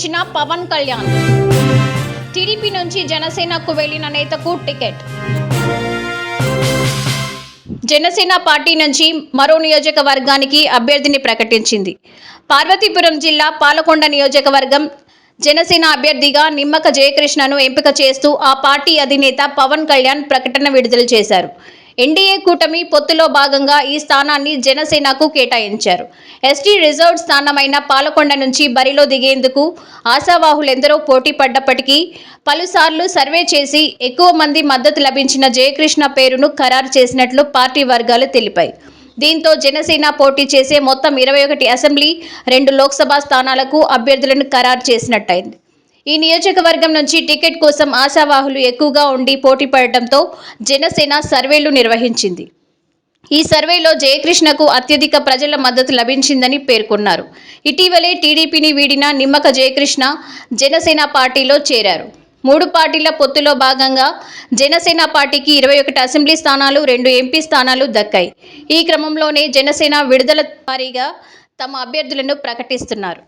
చివరి ప్రకటించిన పవన్ కళ్యాణ్. టీడీపీ నుంచి జనసేనకు వెళ్ళిన నేతకు టికెట్. జనసేన పార్టీ నుంచి మరో నియోజకవర్గానికి అభ్యర్థిని ప్రకటించింది. పార్వతీపురం జిల్లా పాలకొండ నియోజకవర్గం జనసేన అభ్యర్థిగా నిమ్మక జయకృష్ణను ఎంపిక చేస్తూ ఆ పార్టీ అధినేత పవన్ కళ్యాణ్ ప్రకటన విడుదల చేశారు. ఎన్డీఏ కూటమి పొత్తులో భాగంగా ఈ స్థానాన్ని జనసేనకు కేటాయించారు. ఎస్టీ రిజర్వ్డ్ స్థానమైన పాలకొండ నుంచి బరిలో దిగేందుకు ఆశావాహులెందరో పోటీ పడ్డప్పటికీ పలుసార్లు సర్వే చేసి ఎక్కువ మంది మద్దతు లభించిన జయకృష్ణ పేరును ఖరారు చేసినట్లు పార్టీ వర్గాలు తెలిపాయి. దీంతో జనసేన పోటీ చేసే మొత్తం ఇరవై ఒకటి అసెంబ్లీ రెండు లోక్సభ స్థానాలకు అభ్యర్థులను ఖరారు చేసినట్టయింది. ఈ నియోజకవర్గం నుంచి టికెట్ కోసం ఆశావాహులు ఎక్కువగా ఉండి పోటీ పడటంతో జనసేన సర్వేలు నిర్వహించింది. ఈ సర్వేలో జయకృష్ణకు అత్యధిక ప్రజల మద్దతు లభించిందని పేర్కొన్నారు. ఇటీవలే టీడీపీని వీడిన నిమ్మక జయకృష్ణ జనసేన పార్టీలో చేరారు. మూడు పార్టీల పొత్తులో భాగంగా జనసేన పార్టీకి ఇరవై ఒకటి అసెంబ్లీ స్థానాలు రెండు ఎంపీ స్థానాలు దక్కాయి. ఈ క్రమంలోనే జనసేన విడుదల వారీగా తమ అభ్యర్థులను ప్రకటిస్తున్నారు.